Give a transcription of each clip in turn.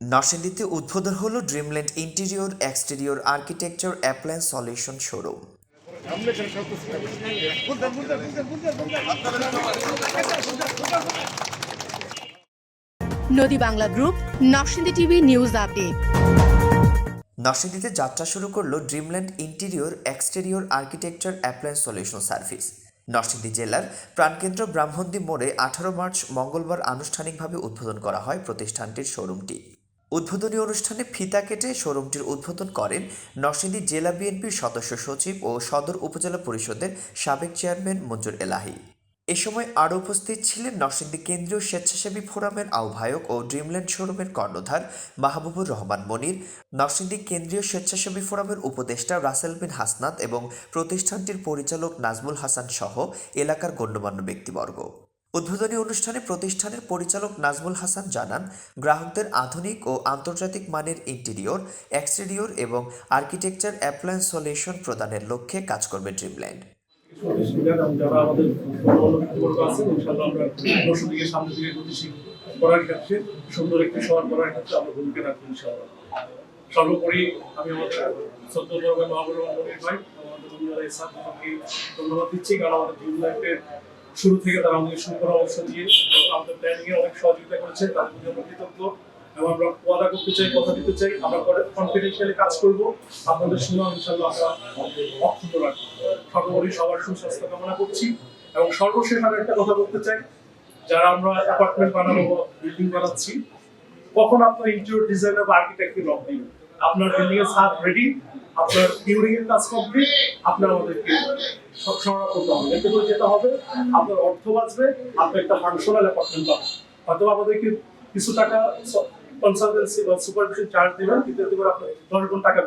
নরসিংদীতে উদ্বোধন হলো Dreamland interior exterior architecture appliance solution showroom Nadi Bangla group Narsingdi TV news update. নরসিংদীতে যাত্রা শুরু করল Dreamland interior exterior architecture appliance solution service Narsingdi জেলার প্রাণকেন্দ্র ব্রাহ্মণদী মোড়ে আঠারো মার্চ মঙ্গলবার আনুষ্ঠানিকভাবে উদ্বোধন করা হয় প্রতিষ্ঠানটির শোরুমটি উদ্বোধনী অনুষ্ঠানে ফিতা কেটে শোরুমটির উদ্বোধন করেন নরসিংদী জেলা বিএনপির সদস্য সচিব ও সদর উপজেলা পরিষদের সাবেক চেয়ারম্যান মঞ্জুর এলাহি। এ সময় আরও উপস্থিত ছিলেন নরসিংদী কেন্দ্রীয় স্বেচ্ছাসেবী ফোরামের আহ্বায়ক ও ড্রিমল্যান্ড শোরুমের কর্ণধার মাহবুবুর রহমান মনির, নরসিংদী কেন্দ্রীয় স্বেচ্ছাসেবী ফোরামের উপদেষ্টা রাসেল বিন হাসনাত এবং প্রতিষ্ঠানটির পরিচালক নাজমুল হাসান সহ এলাকার গণ্যমান্য ব্যক্তিবর্গ। উদ্বোধনী অনুষ্ঠানে প্রতিষ্ঠানের পরিচালক নাজমুল হাসান জানান, গ্রাহকদের আধুনিক ও আন্তর্জাতিক মানের ইন্টেরিয়র, এক্সটেরিয়র এবং আর্কিটেকচার অ্যাপ্লায়েন্স সলিউশন প্রদানের লক্ষ্যে কাজ করবে ড্রিমল্যান্ড। ইনশাআল্লাহ আমরা আমরা ইনশাআল্লাহ সর্বোপরি আমি আমাদের সত্য ধর্মের মহাবুর মন্দির ভাই আমাদের বন্ধুরা ধন্যবাদ দিচ্ছি। কারণ আমাদের ড্রিম লাইফের শুরু থেকে তারা আমাদের শুরু পরামর্শ দিয়ে এবং আমাদের প্ল্যানিংয়ে অনেক সহযোগিতা করেছে তাদের প্রতি আমরা কৃতজ্ঞ। এবং আমরা ওয়াদা করতে চাই, কথা দিতে চাই, আমরা পরে কনফিডেন্সিয়ালি কাজ করব। আপনাদের সুনাম ইনশাআল্লাহ আমরা অক্ষুণ্ণ রাখব। সর্বোপরি সবার সুস্বাস্থ্য কামনা করছি। এবং সর্বশেষ আমি একটা কথা বলতে চাই, যারা আমরা অ্যাপার্টমেন্ট বানাবো বিল্ডিং বানাচ্ছি, কখন আপনার ইন্টেরিয়র ডিজাইনার বা আর্কিটেক্টকে লক দিন আপনার বিল্ডিং এর ছাদ রেডি আপনার বিউরিং এর কাজ কমপ্লিট আপনার আমাদেরকে সব সমাধান করতে হবে। এতে করে যেটা হবে, আপনার অর্থ বাঁচবে আপনি একটা ফাংশনাল অ্যাপার্টমেন্ট পাবেন হয়তো আমাদেরকে কিছু টাকা কনসালটেন্সি বা সুপারভিশন চার্জ দেবেন, কিন্তু এতে করে আপনার দশ গুণ টাকা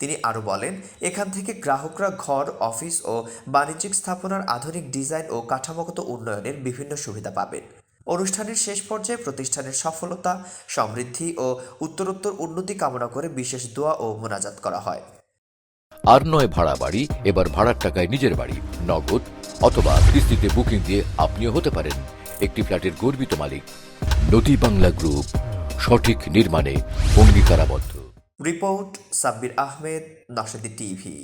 তিনি আরও বলেন, এখান থেকে গ্রাহকরা ঘর অফিস ও বাণিজ্যিক স্থাপনার আধুনিক ডিজাইন ও কাঠামোগত উন্নয়নের বিভিন্ন সুবিধা পাবেন। অনুষ্ঠানের শেষ পর্যায়ে প্রতিষ্ঠানের সফলতা সমৃদ্ধি ও উত্তরোত্তর উন্নতি কামনা করে বিশেষ দোয়া ও মোনাজাত করা হয়। আর নয় ভাড়া বাড়ি এবার ভাড়ার টাকায় নিজের বাড়ি নগদ অথবা কিস্তিতে বুকিং দিয়ে আপনিও হতে পারেন একটি ফ্ল্যাটের গর্বিত মালিক। নদী বাংলা গ্রুপ সঠিক নির্মাণে অঙ্গীকারাবদ্ধ। রিপোর্ট সাব্বির আহমেদ নকশাদি টিভি।